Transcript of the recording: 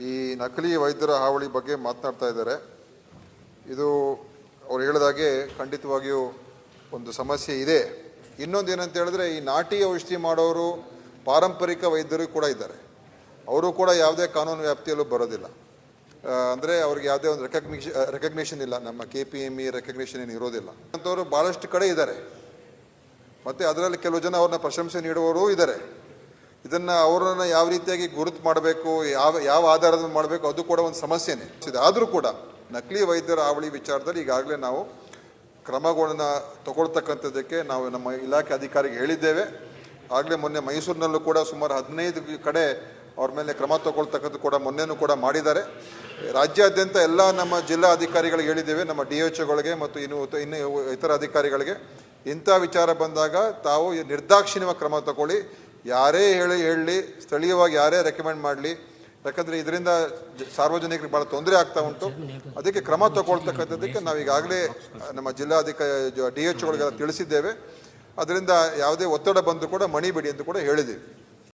ಈ ನಕಲಿ ವೈದ್ಯರ ಹಾವಳಿ ಬಗ್ಗೆ ಮಾತನಾಡ್ತಾ ಇದ್ದಾರೆ. ಇದು ಅವ್ರು ಹೇಳಿದಾಗೆ ಖಂಡಿತವಾಗಿಯೂ ಒಂದು ಸಮಸ್ಯೆ ಇದೆ. ಇನ್ನೊಂದು ಏನಂತ ಹೇಳಿದ್ರೆ ಈ ನಾಟಿ ಔಷಧಿ ಮಾಡೋರು ಪಾರಂಪರಿಕ ವೈದ್ಯರು ಕೂಡ ಇದ್ದಾರೆ. ಅವರು ಕೂಡ ಯಾವುದೇ ಕಾನೂನು ವ್ಯಾಪ್ತಿಯಲ್ಲೂ ಬರೋದಿಲ್ಲ. ಅಂದರೆ ಅವ್ರಿಗೆ ಯಾವುದೇ ಒಂದು ರೆಕಗ್ನಿಷನ್ ಇಲ್ಲ. ನಮ್ಮ K P M E recognition ಏನು ಇರೋದಿಲ್ಲ. ಅಂಥವ್ರು ಭಾಳಷ್ಟು ಕಡೆ ಇದ್ದಾರೆ. ಮತ್ತು ಅದರಲ್ಲಿ ಕೆಲವು ಜನ ಅವ್ರನ್ನ ಪ್ರಶಂಸೆ ನೀಡುವವರೂ ಇದ್ದಾರೆ. ಇದನ್ನ ಅವರನ್ನ ಯಾವ ರೀತಿಯಾಗಿ ಗುರುತು ಮಾಡಬೇಕು, ಯಾವ ಯಾವ ಆಧಾರದ ಮಾಡಬೇಕು, ಅದು ಕೂಡ ಒಂದು ಸಮಸ್ಯೆನೇ. ಇದೆ ಆದರೂ ಕೂಡ ನಕಲಿ ವೈದ್ಯರ ಹಾವಳಿ ವಿಚಾರದಲ್ಲಿ ಈಗಾಗಲೇ ನಾವು ಕ್ರಮಗಳನ್ನ ತಗೊಳ್ತಕ್ಕಂಥದ್ದಕ್ಕೆ ನಾವು ನಮ್ಮ ಇಲಾಖೆ ಅಧಿಕಾರಿಗೆ ಹೇಳಿದ್ದೇವೆ. ಆಗಲೇ ಮೊನ್ನೆ ಮೈಸೂರಿನಲ್ಲೂ ಕೂಡ ಸುಮಾರು ಹದಿನೈದು ಕಡೆ ಅವ್ರ ಮೇಲೆ ಕ್ರಮ ತಗೊಳ್ತಕ್ಕಂಥ ಕೂಡ ಮೊನ್ನೆನೂ ಕೂಡ ಮಾಡಿದ್ದಾರೆ. ರಾಜ್ಯಾದ್ಯಂತ ಎಲ್ಲ ನಮ್ಮ ಜಿಲ್ಲಾ ಅಧಿಕಾರಿಗಳಿಗೆ ಹೇಳಿದ್ದೇವೆ, ನಮ್ಮ ಡಿ ಎಚ್ ಒಗಳಿಗೆ ಮತ್ತು ಇನ್ನು ಇನ್ನು ಇತರ ಅಧಿಕಾರಿಗಳಿಗೆ. ಇಂಥ ವಿಚಾರ ಬಂದಾಗ ತಾವು ನಿರ್ದಾಕ್ಷಿಣ್ಯ ಕ್ರಮ ತಗೊಳ್ಳಿ. ಯಾರೇ ಹೇಳಿ ಹೇಳಲಿ ಸ್ಥಳೀಯವಾಗಿ ಯಾರೇ ರೆಕಮೆಂಡ್ ಮಾಡಲಿ, ಯಾಕಂದರೆ ಇದರಿಂದ ಸಾರ್ವಜನಿಕರಿಗೆ ಭಾಳ ತೊಂದರೆ ಆಗ್ತಾ ಉಂಟು. ಅದಕ್ಕೆ ಕ್ರಮ ತಗೊಳ್ತಕ್ಕಂಥದ್ದಕ್ಕೆ ನಾವು ಈಗಾಗಲೇ ನಮ್ಮ ಜಿಲ್ಲಾಧಿಕಾರಿ ಡಿ ಎಚ್ ತಿಳಿಸಿದ್ದೇವೆ. ಅದರಿಂದ ಯಾವುದೇ ಒತ್ತಡ ಬಂದು ಕೂಡ ಮಣಿಬೇಡಿ ಅಂತ ಕೂಡ ಹೇಳಿದ್ದೀವಿ.